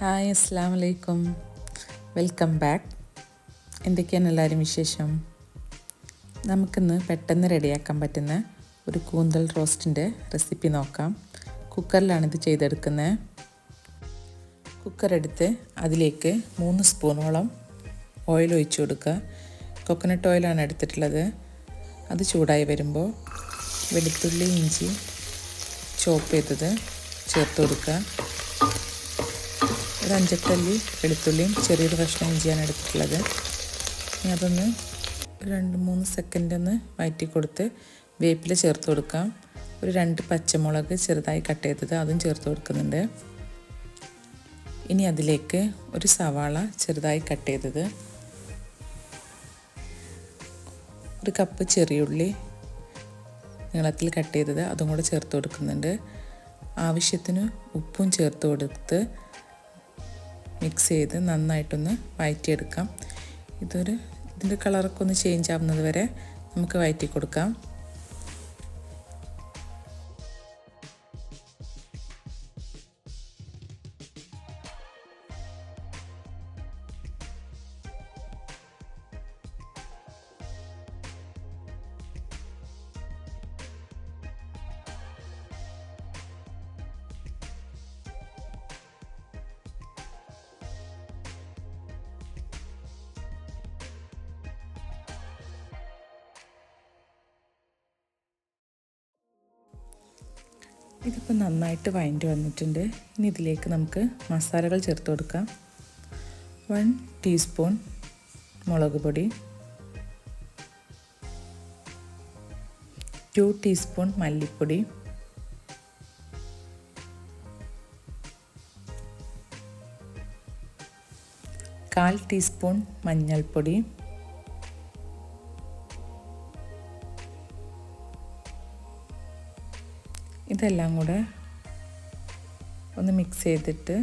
Hi അസ്സാം വലൈക്കും welcome back. എന്തൊക്കെയാണ് എല്ലാവരും വിശേഷം? നമുക്കിന്ന് പെട്ടെന്ന് റെഡിയാക്കാൻ പറ്റുന്ന ഒരു കൂന്തൽ റോസ്റ്റിന്റെ റെസിപ്പി നോക്കാം. കുക്കറിലാണ് ഇത് ചെയ്തെടുക്കുന്നത്. കുക്കർ എടുത്ത് അതിലേക്ക് മൂന്ന് സ്പൂണോളം ഓയിൽ ഒഴിച്ചു കൊടുക്കുക. കൊക്കനട്ട് ഓയിലാണ് എടുത്തിട്ടുള്ളത്. അത് ചൂടായി വരുമ്പോൾ വെളുത്തുള്ളി ഇഞ്ചി ചോപ്പ് ചെയ്തത് ചേർത്ത് കൊടുക്കുക. ഒരു അഞ്ചക്കല്ലി വെളുത്തുള്ളിയും ചെറിയൊരു കഷ്ണം ഇഞ്ചിയാണ് എടുത്തിട്ടുള്ളത്. ഇനി അതൊന്ന് രണ്ട് മൂന്ന് സെക്കൻഡ് ഒന്ന് വയറ്റി കൊടുത്ത് വേപ്പില ചേർത്ത് കൊടുക്കാം. ഒരു രണ്ട് പച്ചമുളക് ചെറുതായി കട്ട് ചെയ്തത് അതും ചേർത്ത് കൊടുക്കുന്നുണ്ട്. ഇനി അതിലേക്ക് ഒരു സവാള ചെറുതായി കട്ട് ചെയ്തത്. ഒരു കപ്പ് ചെറിയുള്ളി നീളത്തിൽ കട്ട് ചെയ്തത് അതും കൂടെ ചേർത്ത് കൊടുക്കുന്നുണ്ട്. ആവശ്യത്തിന് ഉപ്പും ചേർത്ത് കൊടുത്ത് മിക്സ് ചെയ്ത് നന്നായിട്ടൊന്ന് വഴറ്റിയെടുക്കാം ഇതൊരു ഇതിന്റെ കളറൊക്കെ ഒന്ന് ചേഞ്ച് ആവുന്നത് വരെ നമുക്ക് വഴറ്റി കൊടുക്കാം ഇതിപ്പോൾ നന്നായിട്ട് വഴണ്ടി വന്നിട്ടുണ്ട്. ഇനി ഇതിലേക്ക് നമുക്ക് മസാലകൾ ചേർത്ത് കൊടുക്കാം. വൺ ടീസ്പൂൺ മുളക് പൊടി. ടു ടീസ്പൂൺ മല്ലിപ്പൊടി. കാൽ ടീസ്പൂൺ മഞ്ഞൾപ്പൊടി. ഇതെല്ലാം കൂടെ ഒന്ന് മിക്സ് ചെയ്തിട്ട്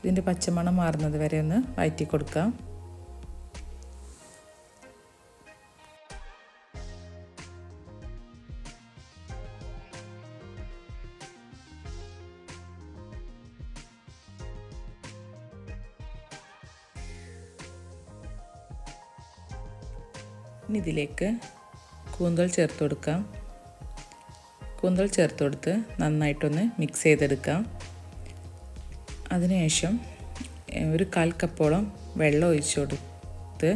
ഇതിന്റെ പച്ചമണം മാറുന്നത് വരെ ഒന്ന് വഴറ്റി കൊടുക്കാം. ഇനി ഇതിലേക്ക് കൂന്തൽ ചേർത്ത് കൊടുക്കാം. കൂന്തൽ ചേർത്ത് കൊടുത്ത് നന്നായിട്ടൊന്ന് മിക്സ് ചെയ്തെടുക്കാം. അതിനുശേഷം ഒരു കാൽ കപ്പോളം വെള്ളം ഒഴിച്ചു കൊടുത്ത്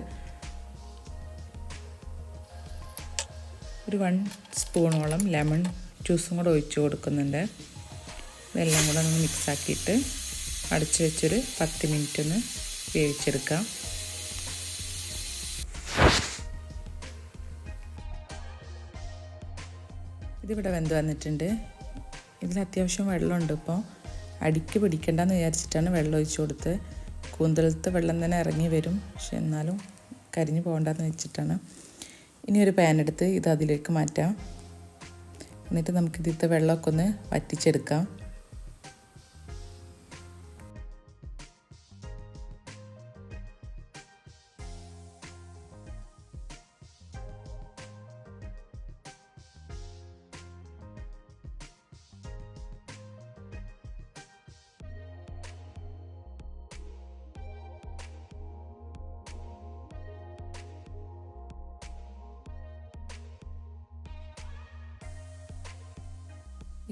ഒരു വൺ സ്പൂണോളം ലെമൺ ജ്യൂസും കൂടെ ഒഴിച്ച് കൊടുക്കുന്നുണ്ട് ഇതെല്ലാം കൂടെ ഒന്ന് മിക്സാക്കിയിട്ട് അടച്ചു വെച്ചൊരു പത്ത് മിനിറ്റ് ഒന്ന് വേവിച്ചെടുക്കാം. ഇതിവിടെ വെന്ത് വന്നിട്ടുണ്ട്. ഇതിൽ അത്യാവശ്യം വെള്ളമുണ്ട് ഇപ്പോൾ അടിക്ക് പിടിക്കണ്ടെന്ന് വിചാരിച്ചിട്ടാണ് വെള്ളം ഒഴിച്ചു കൊടുത്ത്. കൂന്തലത്തെ വെള്ളം തന്നെ ഇറങ്ങി വരും. പക്ഷെ എന്നാലും കരിഞ്ഞു പോകണ്ടെന്ന് വെച്ചിട്ടാണ്. ഇനി ഒരു പാൻ എടുത്ത് ഇത് അതിലേക്ക് മാറ്റാം. എന്നിട്ട് നമുക്ക് ഇതിലത്തെ വെള്ളമൊക്കെ ഒന്ന് വറ്റിച്ചെടുക്കാം.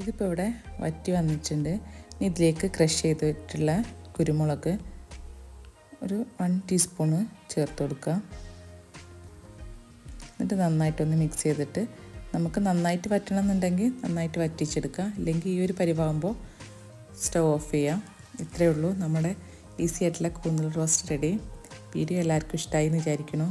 ഇതിപ്പോൾ ഇവിടെ വറ്റി വന്നിട്ടുണ്ട്. ഇനി ഇതിലേക്ക് ക്രഷ് ചെയ്തിട്ടുള്ള കുരുമുളക് ഒരു വൺ ടീസ്പൂണ് ചേർത്ത് കൊടുക്കുക. എന്നിട്ട് നന്നായിട്ടൊന്ന് മിക്സ് ചെയ്തിട്ട് നമുക്ക് നന്നായിട്ട് വറ്റണം എന്നുണ്ടെങ്കിൽ നന്നായിട്ട് വറ്റിച്ചെടുക്കുക. അല്ലെങ്കിൽ ഈ ഒരു പരിവാകുമ്പോൾ സ്റ്റവ് ഓഫ് ചെയ്യാം. ഇത്രയേ ഉള്ളൂ. നമ്മുടെ ഈസി ആയിട്ടുള്ള കൂന്തൽ റോസ്റ്റ് റെഡി. വീഡിയോ എല്ലാവർക്കും ഇഷ്ടമായി എന്ന് വിചാരിക്കണു